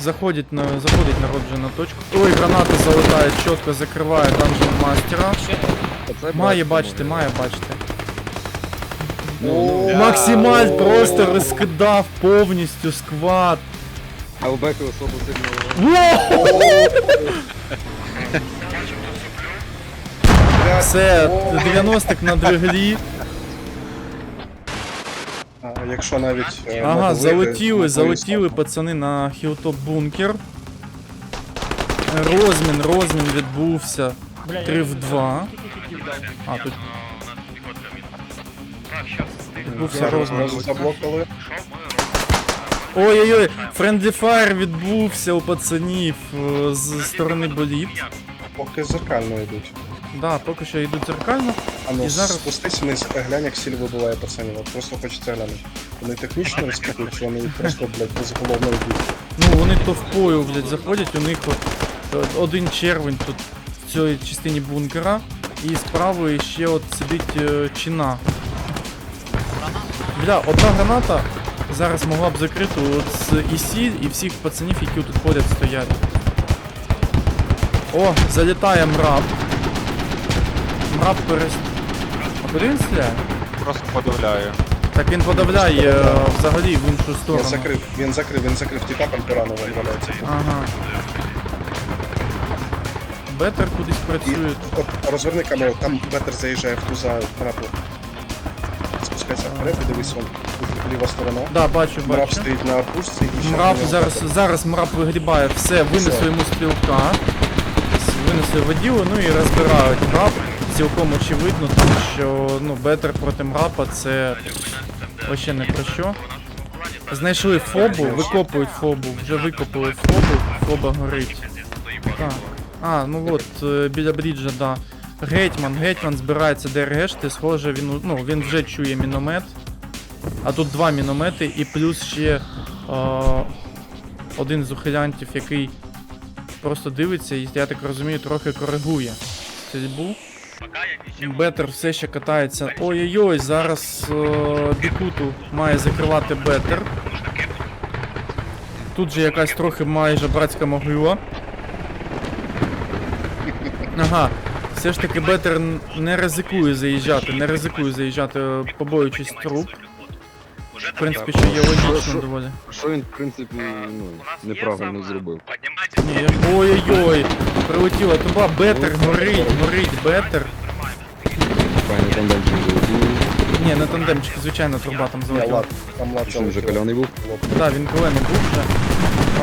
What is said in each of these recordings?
Заходить на, заходить народ вже на точку. Ой, граната залетає, чітко закриває данжен мастера. Має бачити, має бачити. Ну, ну, Максималь просто розкидав повністю сквад. А у Беки особо сильно... Все, 90 на двиглі. Якщо навіть. е, Ага, мотовити, залетіли, то залетіли повісно. пацани на хілтоп бункер. Розмін, розмін відбувся 3 в 2. А, тут відбувся Зараз розмін. зразу заблокали. Ой-ой-ой, френдлі фаєр відбувся у пацанів е, з сторони боліт. Поки зеркально йдуть. Да, поки що йдуть зеркально. А ну І зараз- спустись вниз, глянь, як сіль вибиває пацанів. От просто хочеться глянути. Вони технічно розкидують, чи вони просто, блядь, безголовно йдуть. Ну, вони товпою, блядь, заходять, у них от, один червень тут в цій частині бункера, і з правої ще от сидить е, чина. Бля, одна граната зараз могла б закрити от з ІСі і всіх пацанів, які тут ходять, стоять. О, залітає мраб. Мраб перест... А куди він стріляє? Просто подавляю. Так він подавляє е, взагалі в іншу Він сторону. закрив, він закрив, він закрив тіпа камперану, він валяється. Ага. Бетер кудись І працює. от розверни камеру, там Бетер заїжджає в ту за трапу. Спускайся вперед і дивись вон. Тут ліва сторона. Да, бачу, Мраб бачу. стоїть на пушці і ще Мраб в нього зараз, Бетер. зараз мраб вигрібає все, винесли Все. йому стрілка. Винесли воділу, ну і розбирають мраб. Цілком очевидно, тому що ну, бетер проти мрапа це вообще не про що. Знайшли фобу, викопують фобу, вже викопали фобу, фоба горить. Так. А, ну от, е, біля бріджа, да. Гетьман, гетьман збирається ДРГшти, схоже, він, ну, він вже чує міномет. А тут два міномети і плюс ще е, один з ухилянтів, який просто дивиться і, я так розумію, трохи коригує стрільбу. Бетер все ще катається. Ой-ой-ой, зараз е, Бікуту має закривати Бетер. Тут же якась трохи майже братська могила. Ага. Все ж таки Бетер не ризикує заїжджати, не ризикує заїжджати, е, побоюючись труп. В принципі, що є логічно доволі. Що він, в принципі, ну, неправильно зробив. Ні, ой-ой-ой, прилетіла труба, Бетер горить, горить, Бетер. Файний тандемчик залетів. Ні, не тандемчик, звичайно, труба там залетіла. там лад Що він вже каляний був? Так, він колений був вже.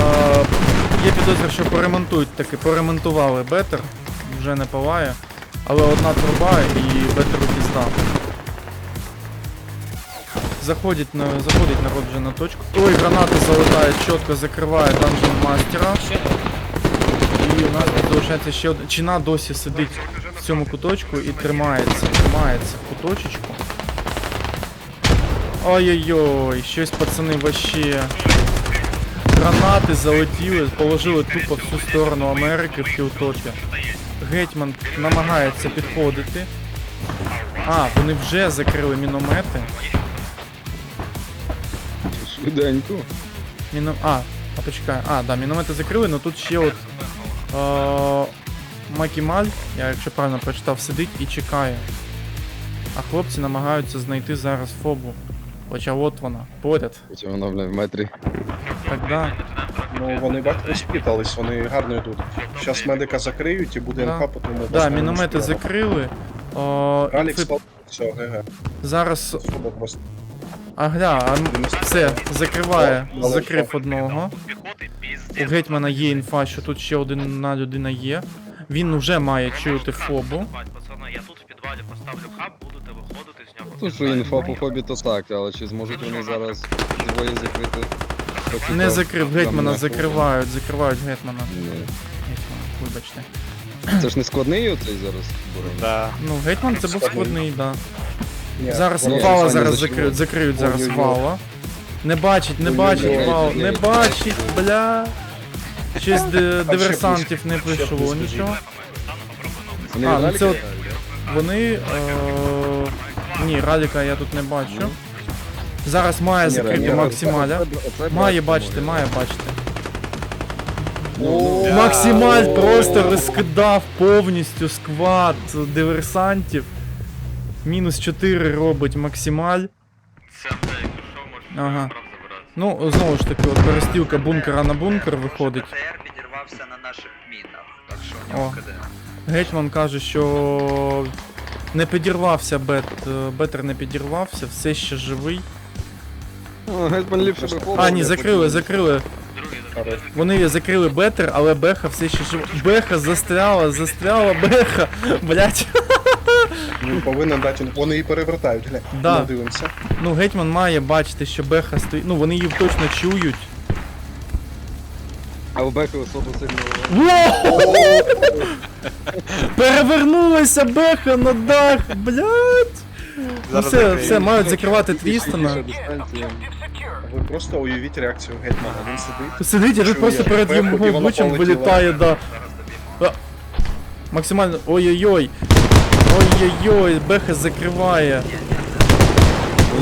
А, є підозра, що поремонтують таки, поремонтували Бетер, вже не палає. Але одна труба і Бетеру пізда. Заходить на, заходить народ вже на точку. Ой, граната залетає, чітко закриває данжен мастера. І у нас залишається ще одна. Чина досі сидить в цьому куточку і тримається, тримається в куточечку. Ой-ой-ой, щось пацани вообще. Гранати залетіли, положили тупо всю сторону Америки в хілтопі. Гетьман намагається підходити. А, вони вже закрили міномети. Швиденько. Міно... А, а почекай. А, да, міномети закрили, але тут ще от. Е... Макімаль, я якщо правильно прочитав, сидить і чекає. А хлопці намагаються знайти зараз фобу. Хоча от вона, поряд. Хоча вона, бля, в метрі. Так да. Ну, вони бачите, спітались, вони гарно йдуть. Зараз медика закриють і буде Да. НХ, потім ми Да, міномети закрили. О, Алікс, інфи- все, ГГ. Зараз. Особо просто. А гля, а, м, все, закриває, закрив одного. У гетьмана є інфа, що тут ще одна людина є. Він вже має чути фобу. Я тут в підвалі поставлю хаб, будете виходити з нього. Тут що інфа по фобі, то так, але чи зможуть вони зараз двоє закрити? Не закрив, гетьмана закривають, закривають гетьмана. Гетьмана, вибачте. Це ж не складний оцей зараз? Да. Ну, гетьман це був складний, да. Ні, Зараз вони- вала зараз закриють, закриють зараз вала. Не бачить, не бачить вал, не бачить, бля. Щось де- диверсантів не прийшло нічого. Вони А, ну це от- Вони. Е... Ні, раліка я тут не бачу. Зараз має закрити максималя. Має бачити, має бачити. Максималь просто розкидав повністю сквад диверсантів. Мінус 4 робить максималь. Це ну Ага. Ну, знову ж таки, от перестілка бункера на бункер виходить. ПТР підірвався на наших мінах, так що О. Гетьман каже, що не підірвався бет, е, бетер не підірвався, все ще живий. О, Гетьман ліпше би А, ні, закрили, закрили. Вони закрили бетер, але Беха все ще жива. Беха застряла, застряла Беха. Блять. Він повинен дати. Вони її перевертають, глянь. Да. Ну, дивимося. Ну, гетьман має бачити, що Беха стоїть. Ну, вони її точно чують. А у Беки особо сильно... Перевернулася Беха на дах, блять. Ну все, все, мають закривати Твістона. Ви просто уявіть реакцію гетьмана. Він сидить. Сидить, і тут просто перед і його обличчям вилітає, да. Максимально. Ой-ой-ой. Ой-ой-ой, Беха закриває.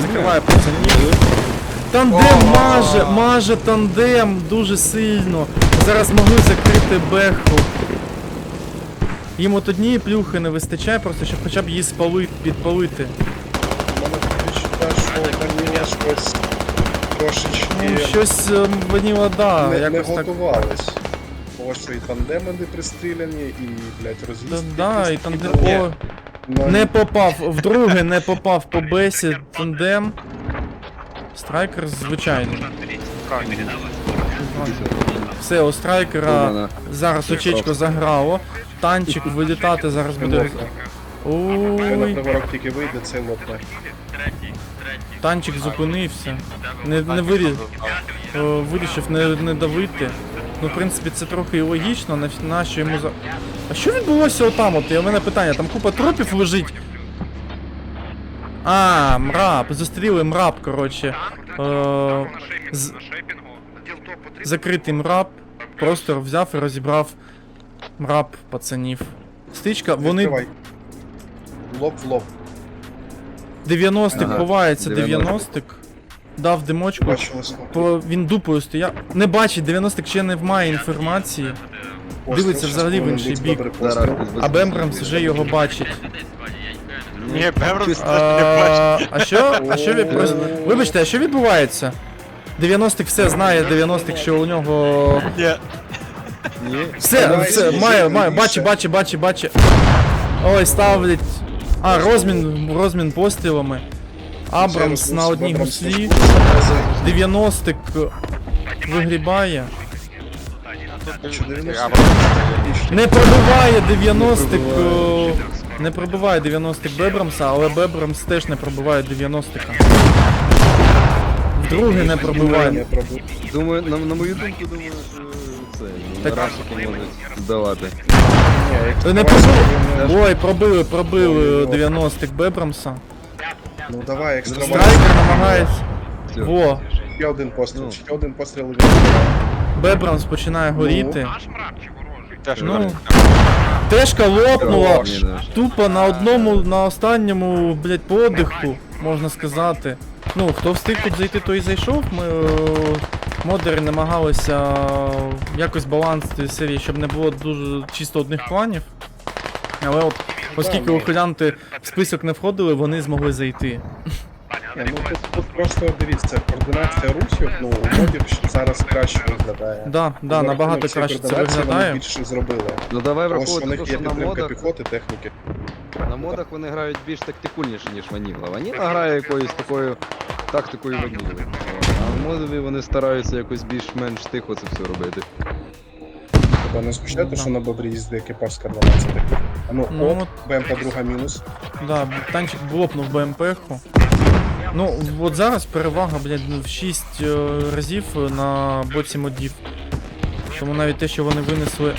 Закриває пацанів. Тандем маже, маже тандем дуже сильно. Зараз могли закрити Беху. Їм от однієї плюхи не вистачає, просто щоб хоча б її спалити, підпалити. Ну, щось ем, Ваніла, да, не, не якось так. готувались. Тому що і тандеми не пристріляні, і, блядь, Да, да, і тандем. Не попав, вдруге не попав по бесі тандем. Страйкер звичайний. Все, у страйкера зараз очечко заграло. Танчик вилітати зараз буде. Ой, тільки вийде, це лопне. танчик зупинився. Не, не вирі... вирішив не, не давити. Ну, в принципі, це трохи і логічно, на, на йому за. А що відбулося отам? От, у мене питання, там купа трупів лежить. А, мрап, зустріли мрап, коротше. Е, з... Закритий мрап. Просто взяв і розібрав мрап пацанів. Стичка, вони. Лоб в лоб. 90-к Ага, ховається 90-к. 90-к. Дав димочку. По, він дупою стояв. Не бачить, 90-к ще не має інформації. Дивиться взагалі в інший бік. А Бембрамс вже його бачить. Ні, Бембрамс А, а що? А що від... Вибачте, а що відбувається? 90-к все знає, 90-к, що у нього. Ні. Все, все, має, має, більше. бачить, бачить, бачить, бачить. Ой, ставлять. А, розмін, розмін пострілами. Абрамс на одній гуслі. 90-к вигрібає. Не пробиває 90-к. о, Не пробиває 90-к Бебрамса, але Бебрамс теж не пробиває 90-ка. Вдруге не пробиває. Думаю, на, на мою думку, думаю, що це Так- рашики можуть здавати. Не пробили. Ой, пробили, пробили 90-к Бебрамса. Ну давай, екстра Страйкер намагається. Все. Во, Ще один постріл, Ну. ще один постріл. І Бебрамс починає горіти. Ну, тежка лопнула. Тупо на одному, на останньому, блядь, подиху, можна сказати. Ну, хто встиг тут зайти, той і зайшов. Ми е, модери намагалися якось баланс цієї серії, щоб не було дуже чисто одних планів. Але от, оскільки ухилянти в список не входили, вони змогли зайти. Ні, ну тут, тут просто дивіться, координація русів, ну, у модів ще зараз краще виглядає. Да, да, За набагато рахунок цієї краще це координації Вони виглядає. більше зробили. Ну давай Тому що у враховувати них є що на підтримка модах, піхоти, техніки. на модах вони грають більш тактикульніше, ніж Ваніла. Ваніла грає якоюсь такою тактикою Ваніли. А в модові вони стараються якось більш-менш тихо це все робити. Тобто не Ну, що на бобрі їздить екіпаж з 12 А ну, Ну, оп, от- БМП друга мінус. Да, танчик блопнув БМП-ху. Ну, от зараз перевага, блядь, ну, в 6 разів на боці модів. Тому навіть те, що вони винесли.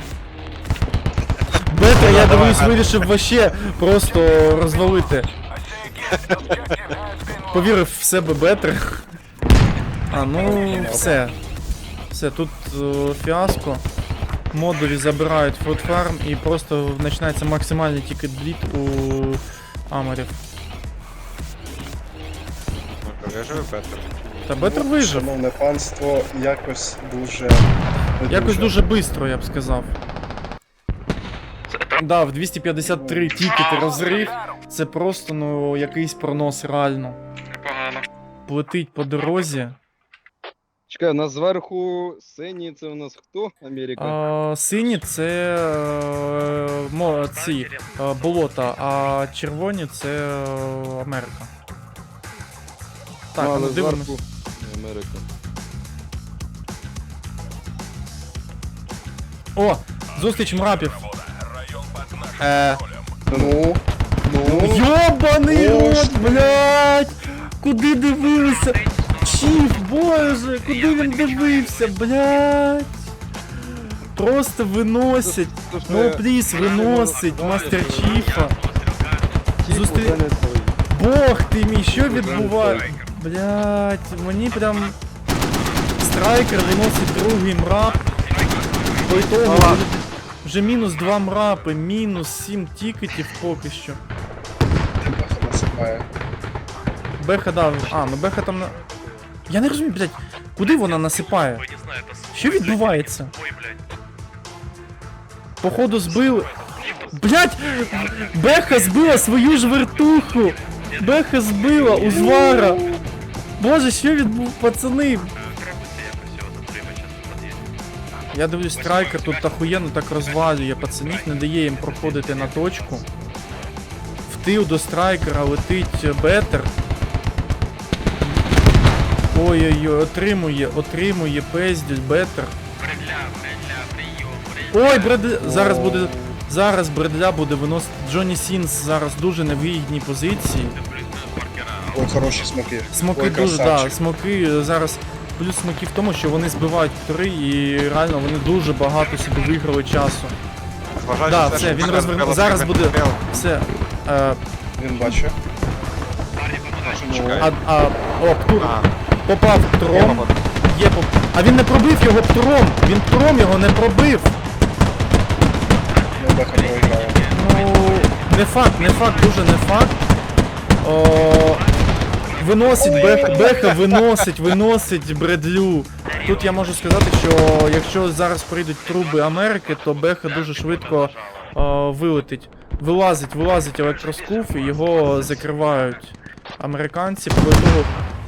Бетер, я дивлюсь, вирішив вообще просто розвалити. Повірив в себе Бетер. А, ну все. Все, тут е, фіаско. Модулі забирають фрутфарм і просто починається максимальний тікет бліт у Амарів. Виживе Бетер. Та Бетер вижив. Шановне панство, якось дуже Не Якось дуже швидко, я б сказав. Да, в 253 тікети розрив. Це просто, ну, якийсь пронос реально. Непогано. Плетить по дорозі. Чекай, у нас зверху сині, це у нас хто? Америка. А, сині це е, мо, ці е, болота, а червоні це е, Америка. Так, ну, а але ну дивимось. Америка. О! Зустріч мрапів. Е, Ну, ну. Йобаний рот, блядь! Куди дивилися? Чіф, боже, куди він дивився, блядь? Просто виносять. То, що Ну пліс, виносить мастер Чіфа. Зустрі-. Бог ти мій, що відбувається? Блядь, мені прям. Страйкер виносить другий мрап. По ітогу вже- вже мінус 2 мрапи, мінус 7 тікетів поки що. Беха дав. А, ну Беха там на. Я не розумію, блядь, куди вона насипає? Що відбувається? Походу збили. Блядь! Беха збила свою ж вертуху! Беха збила узвара! Боже, що відбув, пацани? Під'їде. Я дивлюсь, страйкер тут охуєнно так розвалює пацанів, не дає їм проходити на точку. В тил до страйкера летить бетер. Ой-ой-ой, отримує, отримує пезділь бетер. Ой, Бредля, зараз буде. Зараз Бредля буде виносити. Джонні Сінс зараз дуже невигідній позиції. Хороші смоки. Смоки Ой, дуже, да, смоки зараз. Плюс смоки в тому, що вони збивають три і реально вони дуже багато собі виграли часу. Зважаючи Да, все, він розвернув. Зараз буде. Все. Е, Він бачить. А, а, о, Птур А, попав Птром. Є поп... А він не пробив його Птром! Він Птром його не пробив! Ну, програє. Ну, не факт, не факт, дуже не факт. О, виносить Беха, Беха виносить, виносить Бредлю. Тут я можу сказати, що якщо зараз прийдуть труби Америки, то Беха дуже швидко о, вилетить. Вилазить, вилазить електроскуф і його закривають американці. По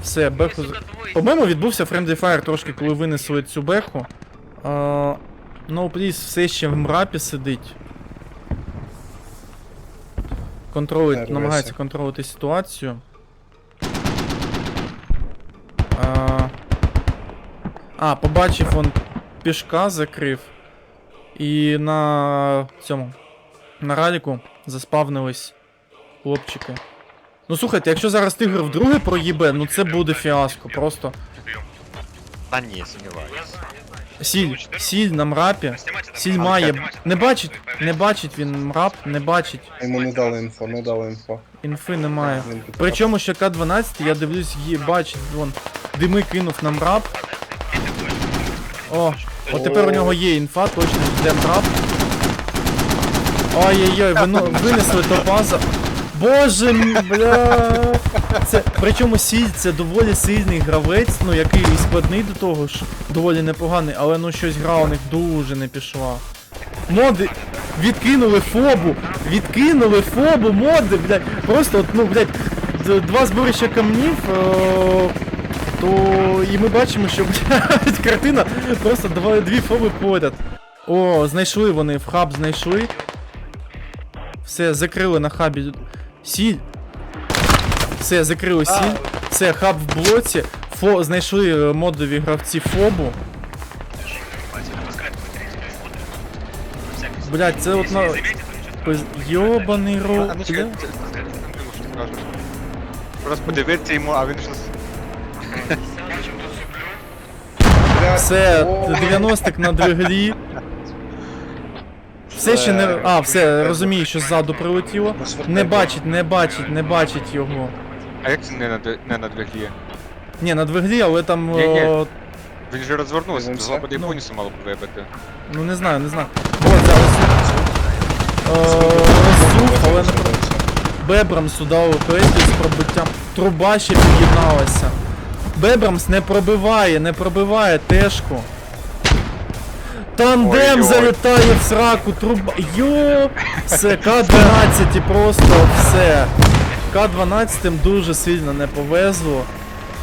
все, Беху. По-моєму, відбувся Friendly Fire трошки, коли винесли цю Беху. No Please все ще в мрапі сидить. Контролить, намагається контролювати ситуацію. А, побачив он пішка закрив. І на цьому. На раліку заспавнились хлопчики. Ну слухайте, якщо зараз тигр вдруге проїбе, ну це буде фіаско. Просто. Та ні, сумніваюся. Сіль, сіль на мрапі. Сіль має. Не бачить, не бачить він мрап, не бачить. Йому не дали інфо, не дали інфо. Інфи немає. Причому ще К-12, я дивлюсь, її бачить, вон, дими кинув на мрап. О, от тепер у нього є інфа, точно йде мрап. Ой-ой-ой, вино, винесли топаза. Боже бля. Це, причому сіль це доволі сильний гравець, ну який і складний до того ж, доволі непоганий, але ну щось гра у них дуже не пішла. Моди відкинули фобу, відкинули фобу, моди, блядь, просто от, ну, блядь, два зборища камнів, е, то і ми бачимо, що, блядь, картина просто два, дві фоби поряд. О, знайшли вони, в хаб знайшли. Все, закрили на хабі. Сіль. Все, закрили сіль. Все, хаб в блоці. Фо, знайшли е, модові гравці фобу. Блять, це от на. Йобаний рот. ну. Просто подивитися йому, а він щось... Все, 90 на двиглі. Все ще не. А, все, розумію, що ззаду прилетіло. Не бачить, не бачить, не бачить його. А як це не на, д- не на двиглі? Ні, на двиглі, але там. Ні-ні. о, Він же розвернувся, Дивимося. з лободи Ну. мало б вибити. Ну не знаю, не знаю. Вот зараз. Е, Розсух, але не про. Бебрамсу дали петлю з пробиттям. Труба ще під'єдналася. Бебрамс не пробиває, не пробиває тежку. Тандем залітає в сраку, труба. Йо! Це К-12 і просто все. К-12 дуже сильно не повезло.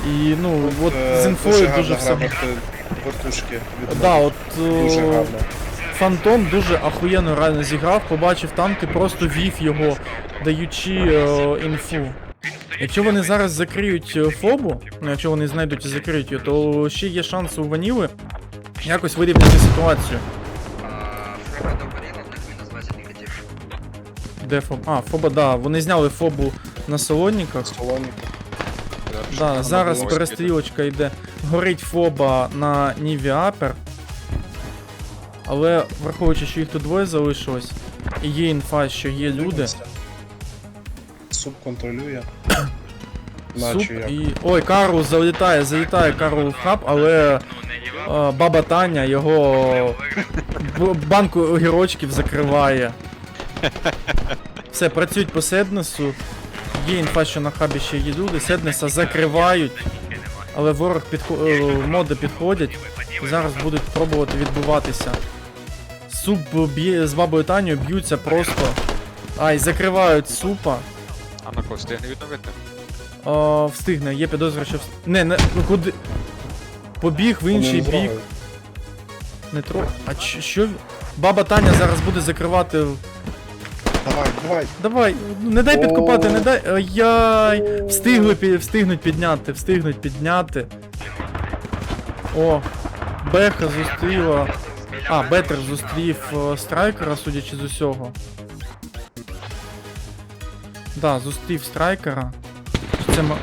І ну, от Е, з інфою дуже все. вертушки. Да, от Дуже гарно. Фантом дуже ахуєнно реально зіграв, побачив танки, просто вів його, даючи е, інфу. Якщо вони зараз закриють е, фобу, якщо вони знайдуть і закриють її, то ще є шанс у Ваніли якось вирівняти ситуацію. Фоба до Маріна, у них мінус 20 негатив. Де фоб? А, фоба, да, вони зняли фобу на салонниках. Да, зараз перестрілочка йде. Горить фоба на Ніві Апер. Але враховуючи, що їх тут двоє залишилось, і є інфа, що є люди. Суп контролює. Суп Наче як. і. Ой, Карл залітає, залітає Карл в хаб, але е, баба Таня його б- банку огірочків закриває. Все, працюють по Седнесу. Є інфа, що на хабі ще є люди. Седнеса закривають, але ворог підхо... е, моди підходять. І зараз будуть пробувати відбуватися. Суп б'є з бабою Таню б'ються просто. Ай, закривають супа. А на кого встигне відновити? О, встигне, є підозра, що вст... Не, не, ну куди. Побіг в інший не бік. Не тро. А ч- що? Баба Таня зараз буде закривати. Давай, давай. Давай, ну, не дай підкопати, не дай. Ай-яй. Встигли пі- встигнуть підняти, встигнуть підняти. О, Беха зустріла. А, Бетер зустрів е, страйкера, судячи з усього. Да, зустрів страйкера. Це ма...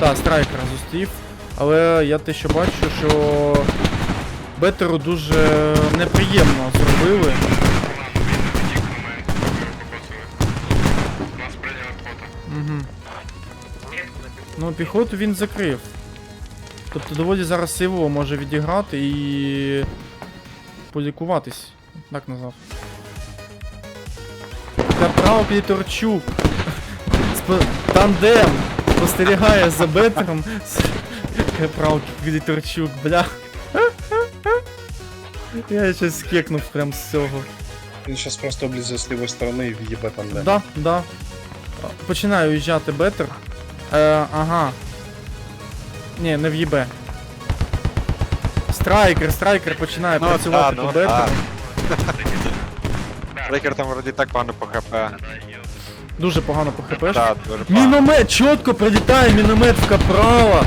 Да, страйкера зустрів. Але я те, що бачу, що Бетеру дуже неприємно зробили. Угу. Ну, піхоту він закрив. Тобто доволі зараз сивого може відіграти і полікуватись. Так назвав. Капрал Піторчук. Тандем спостерігає за бетером. Капрал Піторчук, бля. Я щось скекнув прям з цього. Він зараз просто облізе з лівої сторони і в'їбе там де. Да, да. Починаю уїжджати бетер. Е, ага. Ні, не в'їбе. Страйкер, страйкер починає Ну, працювати да, по ну, бетеру. Трекер там вроді так погано по хп. Дуже погано по хп. Да, дуже погано. Міномет, чітко прилітає міномет в капрала.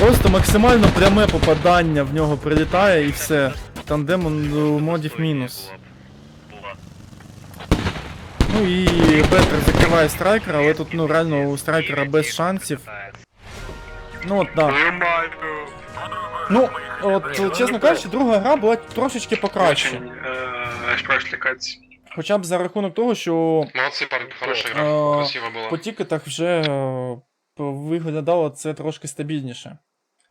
Просто максимально пряме попадання в нього прилітає і все. Тандем у модів мінус. Ну і Бетер закриває страйкера, але тут ну реально у страйкера без шансів. Ну от да. Ну, от чесно кажучи, друга гра була трошечки покраще. Аж прошлый катс. Хоча б за рахунок того, що Молодцы, парни, хорошая А, игра. Красиво было. по тікетах вже е, виглядало це трошки стабільніше.